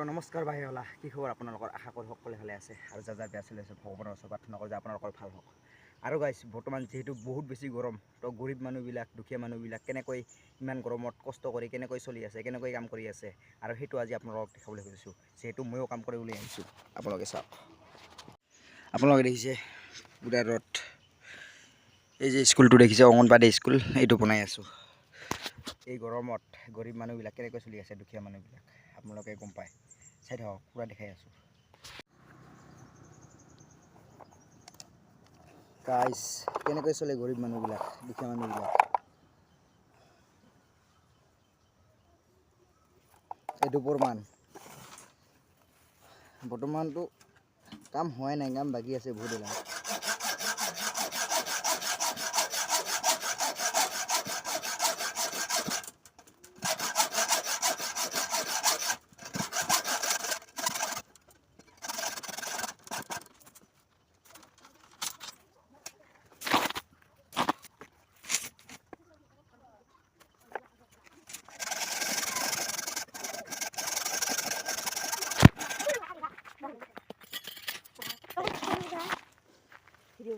তো নমস্কাৰ হলা। কি খবৰ আপোনালোকৰ? আশা কৰোঁ সকলোৱে ভালে আছে আৰু যাৰ যাৰ বেয়া চলি আছে ভগৱানৰ ওচৰত প্ৰাৰ্থনা কৰোঁ যে আপোনালোকৰ ভাল হওক। আৰু গাইছ বৰ্তমান যিহেতু বহুত বেছি গৰম তো গৰীব মানুহবিলাক দুখীয়া মানুহবিলাক কেনেকৈ ইমান গৰমত কষ্ট কৰি কেনেকৈ চলি আছে কেনেকৈ কাম কৰি আছে আৰু সেইটো আজি আপোনালোকক দেখাবলৈ খুজিছোঁ। যিহেতু ময়ো কাম কৰি বুলি আহিছোঁ আপোনালোকে চাওক। আপোনালোকে দেখিছে পুৰা ৰ'দ। এই যে স্কুলটো দেখিছে অংগনবাদী স্কুল এইটো বনাই আছোঁ। এই গৰমত গৰীব মানুহবিলাক কেনেকৈ চলি আছে দুখীয়া মানুহবিলাক? আপোনালোকে গম পায়। চাই থাকক পূৰা দেখাই আছোঁ। গাইছ কেনেকৈ চলে গৰীব মানুহবিলাক দুখীয়া মানুহবিলাক? এইটো প্ৰমাণ। বৰ্তমানটো কাম হোৱাই নাই কাম বাকী আছে বহুত ওলাই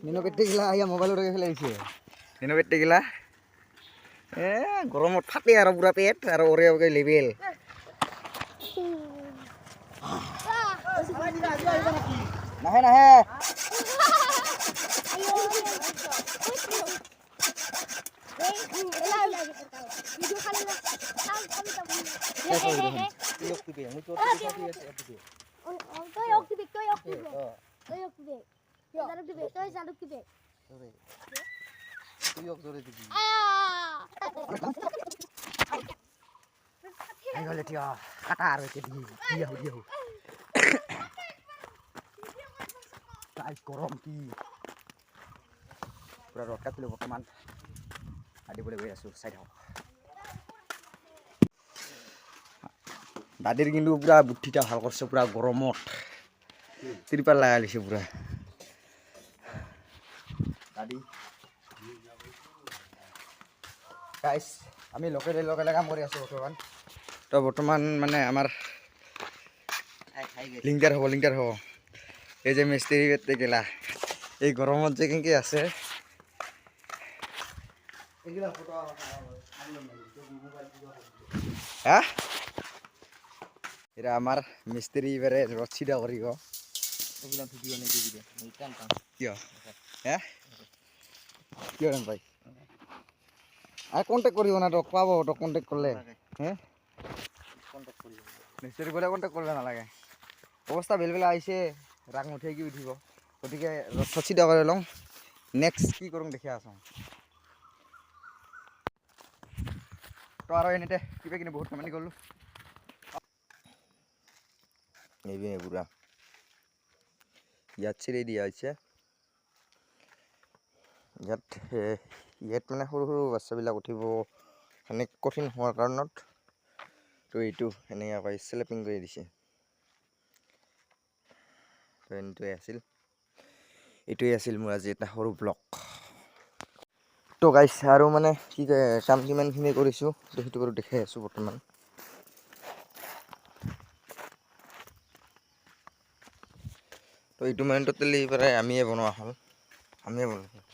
নিনো পেটিগিলা আইয়া মোবাইলত ফেলাই আহিছে নিনো পেটিগিলা এ গৰমত ফাটে আৰু পুৰা পেট আৰু ওৰে ওৰে লেবেল নাহে নাহে। আহি গ'লে এতিয়া কাটা আৰু এতিয়া দি। দি আহোঁ দি আহোঁ। তাই গৰম কি? পূৰা ৰদ কাটিলোঁ বৰ্তমান। আদিবলৈ গৈ আছোঁ চাই থাকক। দাদিৰ কিন্তু পূৰা বুদ্ধিটা ভালো কৰিছে পূৰা গৰমত। তিৰপাল লগাই লৈছে পূৰা। দাদি গাইছ আমি লোকেলে লোকেলে কাম কৰি আছোঁ বৰ্তমান। তো বৰ্তমান মানে আমাৰ লিংটাৰ হ'ব লিংটাৰ হ'ব। এই যে মিস্ত্ৰী বেটে গেলা এই গৰমত যে কেনেকৈ আছে। হা? এটা আমাৰ মিস্ত্ৰী এবাৰে ৰদ চিধা কৰিব কিয়? হে? কিয় টান পাই আৰু কণ্টেক্ট কৰিব না তোক পাব তোক কণ্টেক্ট কৰিলে। হে? মিস্ত্ৰী গ'লে কণ্টেক্ট কৰিলে নালাগে। অৱস্থা বেল বেলা আহিছে ৰাগ মুঠিয়াই কি উঠিব। গতিকে ৰথ চিধা কৰি লওঁ। নেক্সট কি কৰোঁ দেখি আছোঁ। তো আৰু এনেতে কিবা কিনি বহুত কামানি কৰিলোঁ। এইপিনে পুরা ইয়াত ছেড়ে দিয়া হৈছে। ইয়াত ইয়াত মানে সৰু সৰু বাচ্চাবিলাক উঠিব মানে কঠিন হোৱাৰ কাৰণত তো এইটো এনেকুৱাকৈ স্লেপিং কৰি দিছে। তো এনেটোৱে আছিল। এইটোৱে আছিল মোৰ আজি এটা সৰু ব্লগ তো গাইছ আৰু মানে কি কয় কাম কিমানখিনি কৰিছোঁ তো সেইটো বাৰু দেখাই আছোঁ বৰ্তমান। তো এইটো মানে টোটেলি প্ৰায় আমিয়ে বনোৱা হ'ল। আমিয়ে বনাইছোঁ তো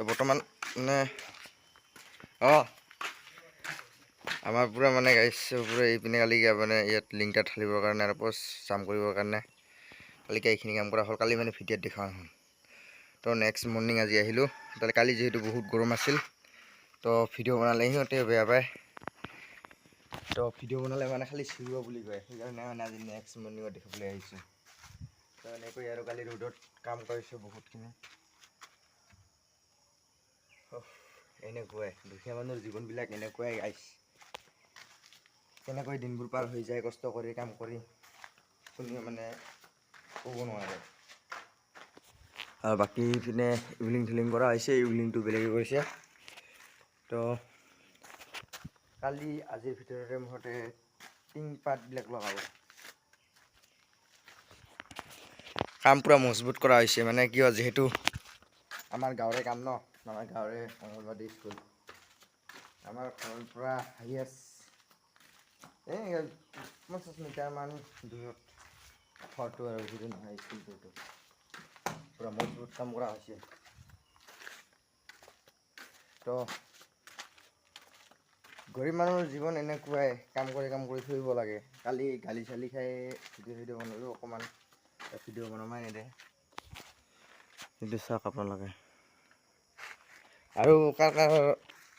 বৰ্তমান মানে অঁ। আমাৰ পূৰা মানে গাইছ পূৰা এইপিনে কালি মানে ইয়াত লিংটাৰ ঢালিবৰ কাৰণে আৰু পষ্ট জাম কৰিবৰ কাৰণে। কালিকে এইখিনি কাম কৰা হ'ল, কালি মানে ভিডিঅ'ত দেখা হ'ল। তো নেক্সট মৰ্ণিং আজি আহিলোঁ। তাতে কালি যিহেতু বহুত গৰম আছিল, তো ভিডিঅ' বনালে সিহঁতে বেয়া পায়। তো ভিডিঅ' বনালে মানে খালি চিৰিব বুলি কয়, সেইকাৰণে মানে আজি নেক্সট মৰ্ণিঙত দেখিবলৈ আহিছোঁ। তো এনেকৈ আৰু কালি ৰ'দত কাম কৰিছোঁ বহুতখিনি। এনেকুৱাই দুখীয়া মানুহৰ জীৱনবিলাক এনেকুৱাই গাইছ কেনেকৈ দিনবোৰ পাৰ হৈ যায় কষ্ট কৰি কাম কৰি কোনেও মানে ক'ব নোৱাৰে। আৰু বাকী পিনে ইভিনিং থিলিং কৰা হৈছে ইভিনিংটো বেলেগে কৰিছে। তো কালি আজিৰ ভিতৰতে মুঠতে টিং পাতবিলাক লগাব। কাম পূৰা মজবুত কৰা হৈছে মানে কিয় যিহেতু আমাৰ গাঁৱৰে কাম ন? আমাৰ গাঁৱৰে অংগনবাদী স্কুল। আমাৰ ঘৰৰ পৰা হাইয়েষ্ট এই পঞ্চাছ মিটাৰমান দূৰত। ঘৰটো আৰু দূৰ নহয় স্কুলটো পূৰা মজবুত কাম কৰা হৈছে। তো গৰীব মানুহৰ জীৱন এনেকুৱাই। কাম কৰি কাম কৰি দিব লাগে। কালি গালি চালি খাই ভিডিঅ' চিডিঅ' বনালোঁ। অকণমান ভিডিঅ' বনাবাই নেদে কিন্তু চাওক আপোনালোকে আৰু কাৰ কাৰ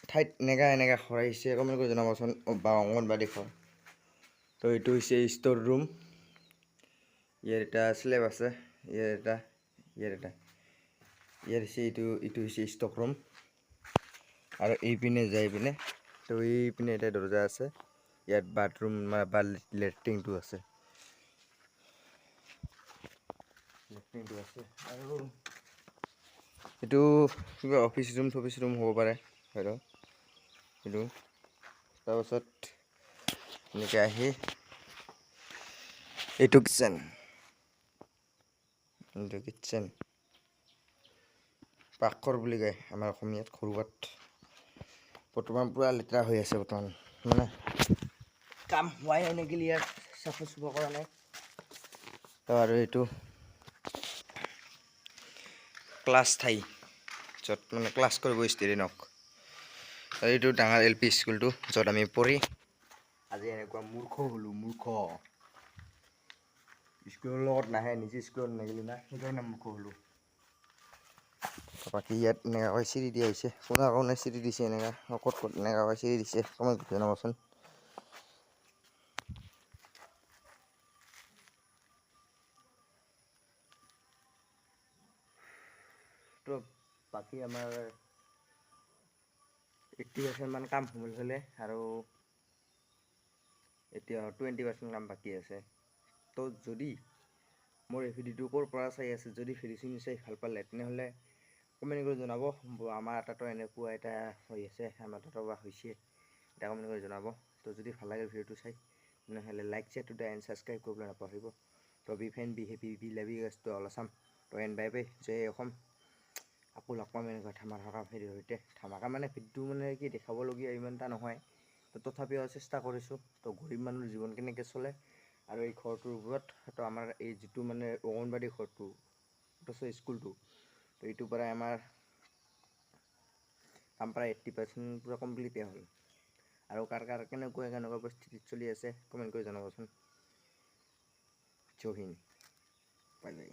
ঠাইত এনেকা এনেকা খৰাইছে কমেণ্ট কৰি জনাবচোন বা অংগনবাদী ঘৰ। তো এইটো হৈছে ষ্ট'ৰ ৰুম। ইয়াৰ এটা শ্লেব আছে, ইয়াৰ এটা ইয়াৰ এটা। ইয়াৰ হৈছে এইটো এইটো হৈছে ষ্টক ৰুম। আৰু এইপিনে যাই পিনে, তো এইপিনে এটা দৰ্জা আছে। ইয়াত বাথৰুম বা লেট্ৰিনটো আছে। লেট্ৰিনটো আছে। আৰু এইটো কিবা অফিচ ৰুম চফিচ ৰুম হ'ব পাৰে, হয়তো। এইটো তাৰপাছত এনেকৈ আহি এইটো কিটচেন এইটো কিটচেন পাকঘৰ বুলি কয়, আমাৰ অসমীয়াত ঘৰুৱাত। বৰ্তমান পূৰা লেতেৰা হৈ আছে বৰ্তমান মানে কাম হোৱাই নাই নেকি ইয়াত চাফা চুফা কৰা নাই। আৰু এইটো ক্লাছ ঠাই য'ত মানে ক্লাছ কৰিব ষ্টুডেণ্টক এইটো ডাঙৰ এল পি স্কুলটো য'ত আমি পঢ়ি আজি এনেকুৱা মূৰ্খ হ'লোঁ মূৰ্খ। স্কুলৰ লগত নাহে নিজে স্কুলত নগ'লোঁ না সেইকাৰণে মূৰ্খ হ'লোঁ। বাকী ইয়াত এনেকুৱাকৈ চিৰি দিয়া হৈছে কোনে কোনে চিৰি দিছে এনেকুৱা ক'ত ক'ত এনেকুৱাকৈ চিৰি দিছে কৰি জনাবচোন তো বাকী আমাৰ এইট্টি পাৰ্চেণ্টমান কাম হৈ গ'লে আৰু এতিয়া টুৱেণ্টি পাৰ্চেণ্ট কাম বাকী আছে। তো যদি মোৰ এই ভিডিঅ'টো ক'ৰ পৰা চাই আছে যদি ভিডিঅ'খিনি চাই ভাল পালে তেনেহ'লে কমেণ্ট কৰি জনাব। আমাৰ তাতো এনেকুৱা এটা হৈ আছে আমাৰ তাতো বা হৈছে এটা কমেণ্ট কৰি জনাব। তো যদি ভাল লাগে ভিডিঅ'টো চাই তেনেহ'লে like share to the and subscribe কৰিবলৈ নাপাহৰিব। তো be fan be happy B লাভি গাছ তো অল আছাম তো এণ্ড বাই বাই জয় অসম। আকৌ লগ পাম এনেকুৱা ধামাকা ভিডিঅ'ৰ সৈতে। ধামাকা মানে ভিডিঅ' মানে কি দেখাবলগীয়া ইমান এটা নহয়। তো তথাপিও চেষ্টা কৰিছোঁ। তো গৰীব মানুহৰ জীৱন কেনেকৈ চলে আৰু এই ঘৰটোৰ ওপৰত তো আমাৰ এই যিটো মানে অংগনবাদী ঘৰটো স্কুলটো তো এইটোৰ পৰাই আমাৰ কাম প্ৰায় এইট্টি পাৰ্চেণ্ট পূৰা কমপ্লিটেই হ'ল। আৰু কাৰ কাৰ কেনেকুৱা কেনেকুৱা পৰিস্থিতিত চলি আছে কমেণ্ট কৰি জনাবচোন। হিন্দ। Bye bye.